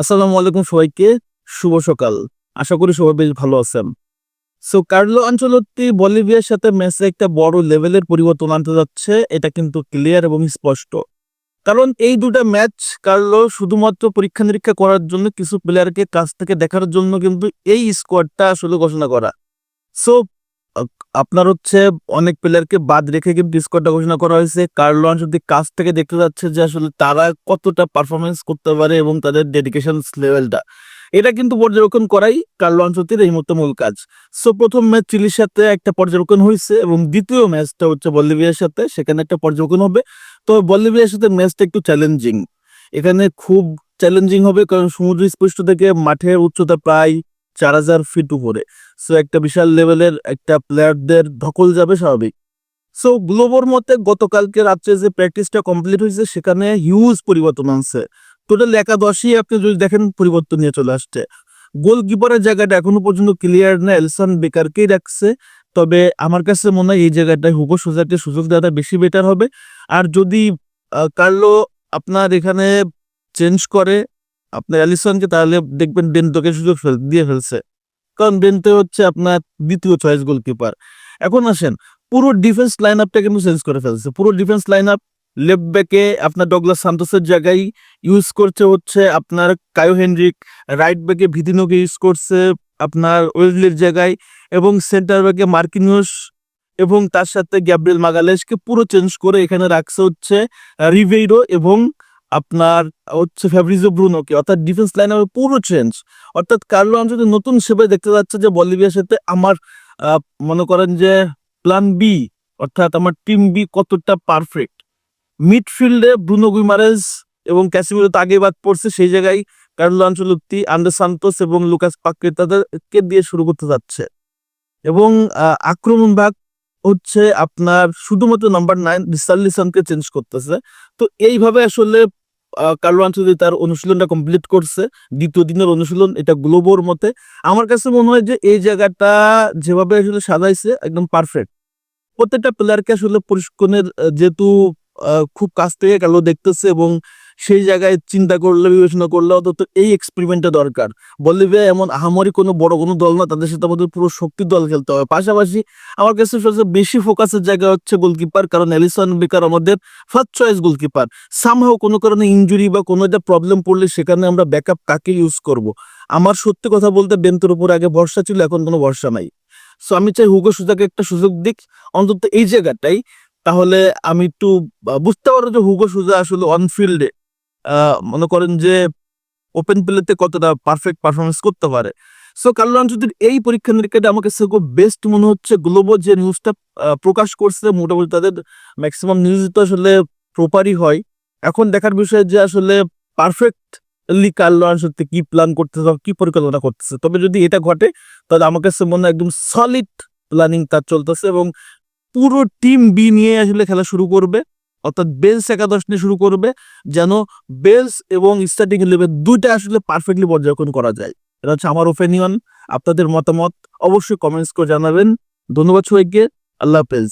আসসালামু আলাইকুম সবাইকে। শুভ সকাল। আশা করি সবাই বেশ ভালো আছেন। সো কার্লো আঞ্চলত্তি বলিভিয়ার সাথে ম্যাচে একটা বড় লেভেলের পরিবর্তন আনতে যাচ্ছে, এটা কিন্তু ক্লিয়ার এবং স্পষ্ট। কারণ এই দুটা ম্যাচ কার্লো শুধুমাত্র পরীক্ষা নিরীক্ষা করার জন্য কিছু প্লেয়ারকে কাছ থেকে দেখার জন্য কিন্তু এই স্কোয়াডটা আসলে ঘোষণা করা। সো আপনার হচ্ছে অনেক প্লেয়ারকে বাদ রেখে কিন্তু স্কোয়াডটা ঘোষণা করা হয়েছে। কার্লো আঞ্চলতি কাছ থেকে দেখতে যাচ্ছে যে আসলে তারা কতটা পারফরমেন্স করতে পারে এবং তাদের ডেডিকেশন লেভেলটা এটা কিন্তু পর্যবেক্ষণ করাই কার্লো আঞ্চলতির এই মুহূর্তে মূল কাজ। সো প্রথম ম্যাচ চিলির সাথে একটা পর্যবেক্ষণ হয়েছে এবং দ্বিতীয় ম্যাচটা হচ্ছে বলিভিয়ার সাথে, সেখানে একটা পর্যবেক্ষণ হবে। তো, বলিভিয়ার সাথে ম্যাচটা একটু চ্যালেঞ্জিং এখানে খুব চ্যালেঞ্জিং হবে কারণ সমুদ্র স্পষ্ট থেকে মাঠের উচ্চতা প্রায় চার হাজার ফিট উপরে। সো একটা বিশাল লেভেলের একটা প্লেয়ারদের ধকল যাবে স্বাভাবিক। সো গ্লোবোর মতে গতকালকে রাত্রে যে প্র্যাকটিসটা কমপ্লিট হয়েছে, সেখানে হিউজ পরিবর্তন আনছে। টোটাল একাদশই আপনি যদি দেখেন, পরিবর্তন নিয়ে চলে আসছে। গোলকিপারের জায়গাটা এখনও পর্যন্ত ক্লিয়ার না, এলসন বেকারকেই রাখছে। তবে আমার কাছে মনে হয় এই জায়গাটায় হুগো সোজাকে সুযোগ দেওয়াটা বেশি বেটার হবে। আর যদি কার্লো আপনার এখানে চেঞ্জ করে আপনার অ্যালিসনকে তাহলে দেখবেন বেন্টোকে সুযোগ দিয়ে ফেলছে। কারণ বেন্টো হচ্ছে আপনার দ্বিতীয় চয়েস গোলকিপার এখন আসেন, পুরো ডিফেন্স লাইন আপটা কিন্তু চেঞ্জ করে ফেলছে। পুরো ডিফেন্স লাইন আপ লেফট ব্যাকে আপনার ডগলাস সান্তোসের জায়গায় ইউজ করছে হচ্ছে আপনার কায়ো হেনরিক রাইট ব্যাকে ভিদিনোকে ইউজ করছে আপনার ওয়েজলির জায়গায় এবং সেন্টার ব্যাকে মার্কিনিউস এবং তার সাথে গ্যাব্রিয়েল মাগালেসকে পুরো চেঞ্জ করে এখানে রাখছে হচ্ছে রিভেইরো এবং আপনার হচ্ছে ফ্যাব্রিজো ব্রুনোকে অর্থাৎ ডিফেন্স লাইন পুরো চেঞ্জ অর্থাৎ কার্লো আঞ্চলিক নতুন সেবায় দেখতে যাচ্ছে যে বলিভিয়ার সাথে আমার মনে করেন যে প্ল্যান বি অর্থাৎ আমার টিম বি কতটা পারফেক্ট মিডফিল্ডে ব্রুনো গুইমারেজ এবং ক্যাসিমিরো তো আগে বাদ পড়ছে, সেই জায়গায় কার্লো আঞ্চলত্তি আন্ডে সান্তোস এবং লুকাস পাককে তাদেরকে দিয়ে শুরু করতে যাচ্ছে। এবং আক্রমণ ভাগ হচ্ছে আপনার শুধুমাত্র নাম্বার নাইন রিসার্লিসনকে চেঞ্জ করতেছে। তো এইভাবে আসলে কার্লো আঞ্চলিক তার অনুশীলনটা কমপ্লিট করছে। দ্বিতীয় দিনের অনুশীলন, এটা গ্লোবোর মতে। আমার কাছে মনে হয় যে এই জায়গাটা যেভাবে আসলে সাজাইছে, একদম পারফেক্ট প্রত্যেকটা প্লেয়ারকে আসলে প্রশিক্ষণের যেহেতু খুব কাছ থেকে গেল দেখতেছে এবং সেই জায়গায় চিন্তা করলে, বিবেচনা করলে অন্তত এই এক্সপেরিমেন্টটা দরকার। বলিভিয়া এমন আহামরি কোনো বড় কোনো দল না, তাদের সাথে আমাদের পুরো শক্তির দল খেলতে হবে। পাশাপাশি আমার কাছে সবচেয়ে বেশি ফোকাসের জায়গা হচ্ছে গোলকিপার কারণ এলিসন বেকার আমাদের ফার্স্ট চয়েস গোলকিপার সামহাও কোনো কারণে ইনজুরি বা কোনো একটা প্রবলেম পড়লে সেখানে আমরা ব্যাকআপ কাকে ইউজ করব? আমার সত্যি কথা বলতে বেন্তের উপর আগে ভরসা ছিল, এখন কোনো ভরসা নাই। সো আমি চাই হুগো সুজাকে একটা সুযোগ দিক, অন্তত এই জায়গাটাই। তাহলে আমি একটু বুঝতে পারব যে হুগো সুজা আসলে অন ফিল্ডে মনে করেন যে ওপেন প্লেতে কতটা পারফেক্ট পারফরমেন্স করতে পারে। সো কার্লো আঞ্চলিক এই পরীক্ষা নিরীক্ষাটা আমাকে খুব বেস্ট মনে হচ্ছে গ্লোবো যে নিউজটা প্রকাশ করছে, মোটামুটি তাদের ম্যাক্সিমাম নিউজ তো আসলে প্রপারই হয়। এখন দেখার বিষয় যে আসলে পারফেক্টলি কার্লো আঞ্চলিক কি প্ল্যান করতেছে কি পরিকল্পনা করতেছে। তবে যদি এটা ঘটে, তাহলে আমার কাছে মনে হয় একদম সলিড প্ল্যানিং তার চলতেছে এবং পুরো টিম বি নিয়ে আসলে খেলা শুরু করবে। অর্থাৎ বেলস একাদশ নিয়ে শুরু করবে, যেন বেলস এবং স্টার্টিং ইলেভেন দুইটা আসলে পারফেক্টলি পর্যবেক্ষণ করা যায়। এটা হচ্ছে আমার ওপিনিয়ন আপনাদের মতামত, অবশ্যই কমেন্টস করে জানাবেন। ধন্যবাদ সবাইকে, আল্লাহ হাফেজ।